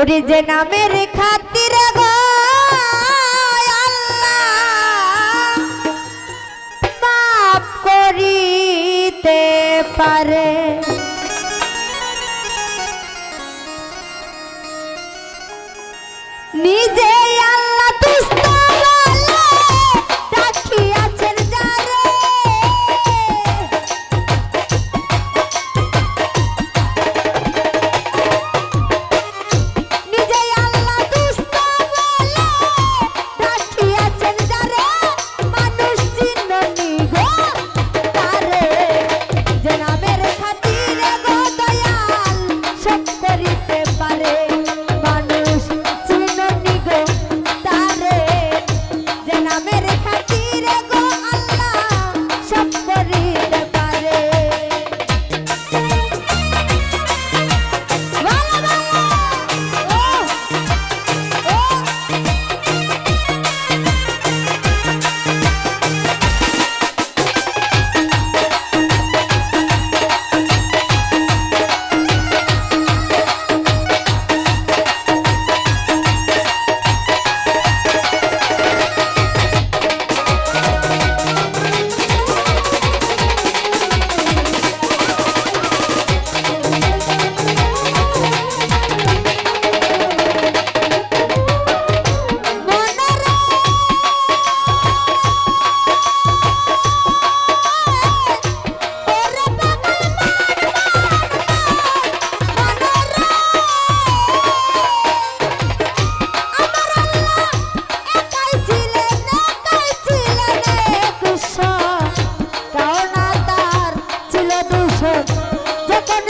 ওরে যে নামের খাতির গো আল্লাহ। করিতে পারে। যখন